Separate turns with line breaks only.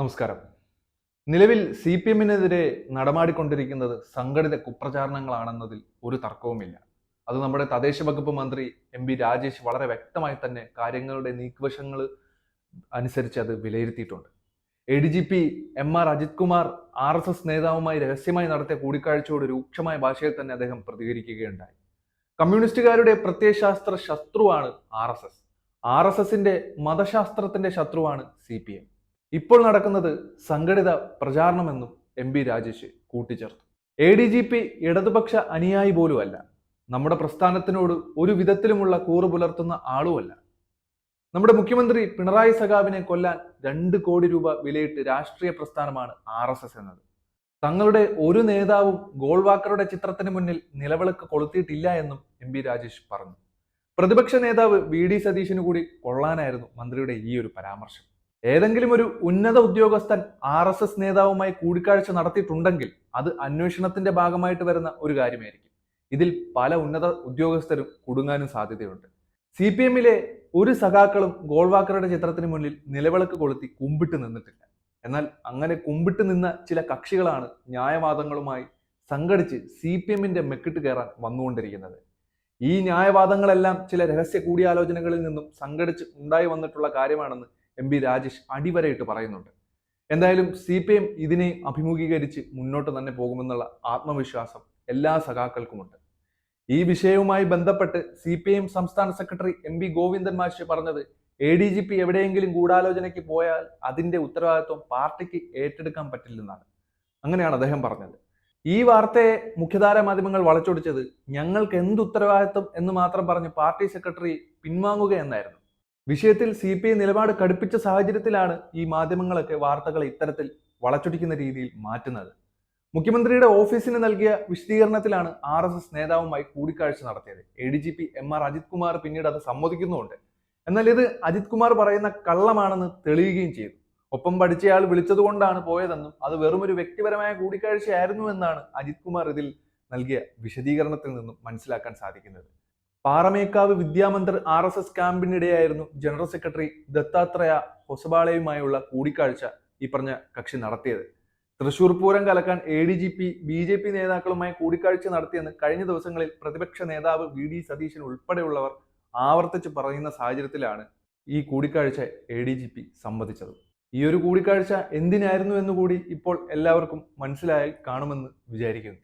നമസ്കാരം. നിലവിൽ C P എമ്മിനെതിരെ നടമാടിക്കൊണ്ടിരിക്കുന്നത് സംഘടിത കുപ്രചാരണങ്ങളാണെന്നതിൽ ഒരു തർക്കവുമില്ല. അത് നമ്മുടെ തദ്ദേശ വകുപ്പ് മന്ത്രി എം പി രാജേഷ് വളരെ വ്യക്തമായി തന്നെ കാര്യങ്ങളുടെ നീക്കുവശങ്ങൾ അനുസരിച്ച് അത് വിലയിരുത്തിയിട്ടുണ്ട്. A D G P M R Ajith Kumar R S S നേതാവുമായി രഹസ്യമായി നടത്തിയ കൂടിക്കാഴ്ചയോട് രൂക്ഷമായ ഭാഷയിൽ തന്നെ അദ്ദേഹം പ്രതികരിക്കുകയുണ്ടായി. കമ്മ്യൂണിസ്റ്റുകാരുടെ പ്രത്യയശാസ്ത്ര ശത്രുവാണ് R S S. R S എസിന്റെ മതശാസ്ത്രത്തിന്റെ ശത്രുവാണ് സി പി എം. ഇപ്പോൾ നടക്കുന്നത് സംഘടിത പ്രചാരണമെന്നും എം പി രാജേഷ് കൂട്ടിച്ചേർത്തു. എ ഡി ജി പി ഇടതുപക്ഷ അനുയായി പോലുമല്ല നമ്മുടെ പ്രസ്ഥാനത്തിനോട് ഒരു വിധത്തിലുമുള്ള കൂറ് പുലർത്തുന്ന ആളുമല്ല. നമ്മുടെ മുഖ്യമന്ത്രി പിണറായി സഖാവിനെ കൊല്ലാൻ രണ്ട് കോടി രൂപ വിലയിട്ട് രാഷ്ട്രീയ പ്രസ്ഥാനമാണ് ആർ എസ് എസ് എന്നത്. തങ്ങളുടെ ഒരു നേതാവും ഗോൾവാക്കറുടെ ചിത്രത്തിന് മുന്നിൽ നിലവിളക്ക് കൊളുത്തിയിട്ടില്ല എന്നും എം പി രാജേഷ് പറഞ്ഞു. പ്രതിപക്ഷ നേതാവ് വി ഡി സതീശിനു കൂടി കൊള്ളാനായിരുന്നു മന്ത്രിയുടെ ഈ ഒരു പരാമർശം. ഏതെങ്കിലും ഒരു ഉന്നത ഉദ്യോഗസ്ഥൻ ആർ എസ് എസ് നേതാവുമായി കൂടിക്കാഴ്ച നടത്തിയിട്ടുണ്ടെങ്കിൽ അത് അന്വേഷണത്തിന്റെ ഭാഗമായിട്ട് വരുന്ന ഒരു കാര്യമായിരിക്കും. ഇതിൽ പല ഉന്നത ഉദ്യോഗസ്ഥരും കുടുങ്ങാനും സാധ്യതയുണ്ട്. സി പി എമ്മിലെ ഒരു സഖാക്കളും ഗോൾവാക്കറുടെ ചിത്രത്തിന് മുന്നിൽ നിലവിളക്ക് കൊളുത്തി കുമ്പിട്ട് നിന്നിട്ടില്ല. എന്നാൽ അങ്ങനെ കുമ്പിട്ട് നിന്ന ചില കക്ഷികളാണ് ന്യായവാദങ്ങളുമായി സംഘടിച്ച് സി പി എമ്മിന്റെ മെക്കിട്ട് കയറാൻ വന്നുകൊണ്ടിരിക്കുന്നത്. ഈ ന്യായവാദങ്ങളെല്ലാം ചില രഹസ്യ കൂടിയാലോചനകളിൽ നിന്നും സംഘടിച്ച് ഉണ്ടായി വന്നിട്ടുള്ള കാര്യമാണെന്ന് എം ബി രാജേഷ് അടിവരയിട്ട് പറയുന്നുണ്ട്. എന്തായാലും സി പി എം ഇതിനെ അഭിമുഖീകരിച്ച് മുന്നോട്ട് തന്നെ പോകുമെന്നുള്ള ആത്മവിശ്വാസം എല്ലാ സഖാക്കൾക്കുമുണ്ട്. ഈ വിഷയവുമായി ബന്ധപ്പെട്ട് സി പി എം സംസ്ഥാന സെക്രട്ടറി എം പി ഗോവിന്ദൻ മാഷി പറഞ്ഞത് എ ഡി ജി പി എവിടെയെങ്കിലും ഗൂഢാലോചനയ്ക്ക് പോയാൽ അതിന്റെ ഉത്തരവാദിത്വം പാർട്ടിക്ക് ഏറ്റെടുക്കാൻ പറ്റില്ലെന്നാണ്. അങ്ങനെയാണ് അദ്ദേഹം പറഞ്ഞത്. ഈ വാർത്തയെ മുഖ്യധാര മാധ്യമങ്ങൾ വളച്ചൊടിച്ചത് ഞങ്ങൾക്ക് എന്ത് ഉത്തരവാദിത്വം എന്ന് മാത്രം പറഞ്ഞ് പാർട്ടി സെക്രട്ടറി പിൻവാങ്ങുക എന്നായിരുന്നു വിഷയത്തിൽ സി പി ഐ നിലപാട് കടുപ്പിച്ച സാഹചര്യത്തിലാണ് ഈ മാധ്യമങ്ങളൊക്കെ വാർത്തകളെ ഇത്തരത്തിൽ വളച്ചൊടിക്കുന്ന രീതിയിൽ മാറ്റുന്നത്. മുഖ്യമന്ത്രിയുടെ ഓഫീസിന് നൽകിയ വിശദീകരണത്തിലാണ് ആർ എസ് എസ് നേതാവുമായി കൂടിക്കാഴ്ച നടത്തിയത്. A D G P M R Ajith Kumar പിന്നീട് അത് സമ്മതിക്കുന്നുമുണ്ട്. എന്നാൽ ഇത് അജിത് കുമാർ പറയുന്ന കള്ളമാണെന്ന് തെളിയുകയും ചെയ്തു. ഒപ്പം പഠിച്ചയാൾ വിളിച്ചതുകൊണ്ടാണ് പോയതെന്നും അത് വെറും ഒരു വ്യക്തിപരമായ കൂടിക്കാഴ്ചയായിരുന്നു എന്നാണ് അജിത് കുമാർ ഇതിൽ നൽകിയ വിശദീകരണത്തിൽ നിന്നും മനസ്സിലാക്കാൻ സാധിക്കുന്നത്. Paramekkavu Vidyamandir R S S ക്യാമ്പിനിടെയായിരുന്നു general secretary Dattatreya ഹൊസബാളയുമായുള്ള കൂടിക്കാഴ്ച ഈ പറഞ്ഞ കക്ഷി നടത്തിയത്. Thrissur Pooram കലക്കാൻ A D G P B J P നേതാക്കളുമായി കൂടിക്കാഴ്ച നടത്തിയെന്ന് കഴിഞ്ഞ ദിവസങ്ങളിൽ പ്രതിപക്ഷ നേതാവ് വി ഡി സതീശൻ ഉൾപ്പെടെയുള്ളവർ ആവർത്തിച്ച് പറയുന്ന സാഹചര്യത്തിലാണ് ഈ കൂടിക്കാഴ്ച എ ഡി ജി പി സമ്മതിച്ചത് ഈ ഒരു കൂടിക്കാഴ്ച എന്തിനായിരുന്നു എന്നുകൂടി ഇപ്പോൾ എല്ലാവർക്കും മനസ്സിലായി കാണുമെന്ന് വിചാരിക്കുന്നു.